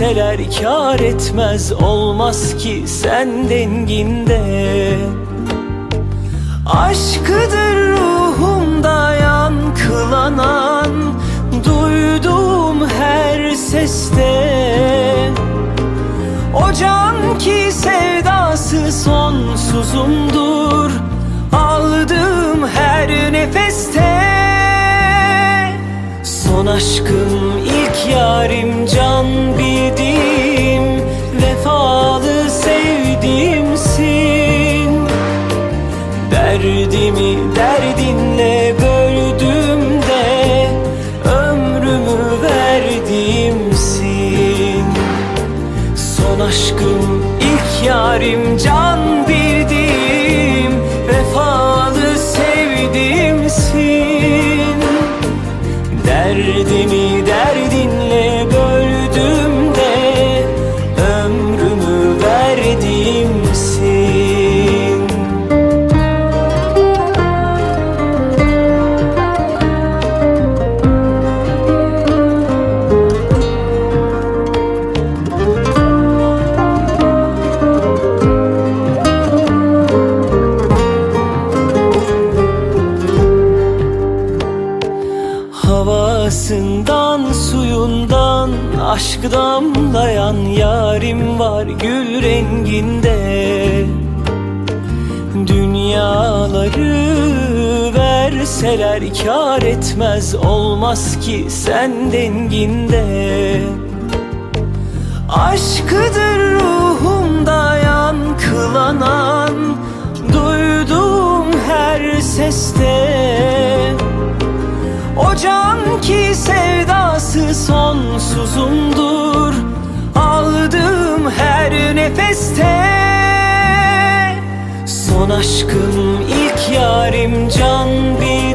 verseler kar etmez Olmaz ki sen denginde. Aşkıdır ruhumda yankılanan Duyduğum her seste. O can ki sevdası sonsuzumdur Aldığım her nefeste. Son aşkım ilk yarim can bildiğim Derdimi aşk damlayan yarim var gül renginde. Dünyaları verseler kar etmez olmaz ki sen denginde. Aşkıdır ruhumda yankılanan Duyduğum her seste sonsuzumdur. Aldığım her nefeste. Son aşkım ilk yarim can bildiğim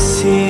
see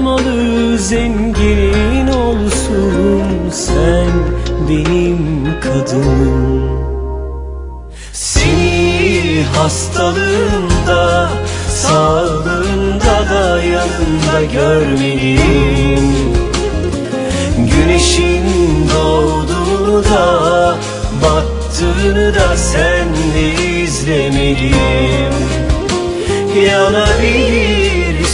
malı zengin olsun sen benim kadınım. Seni hastalığında sağlığında da yanında görmeliyim. Güneşin doğduğunu da battığını da sen de izlemeliyim. Yanabilir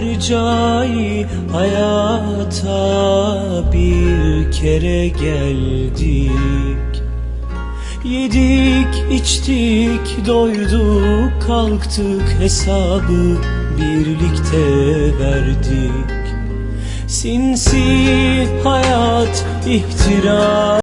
mercai hayata bir kere geldik. Yedik içtik doyduk kalktık hesabı birlikte verdik. Sinsi hayat ihtira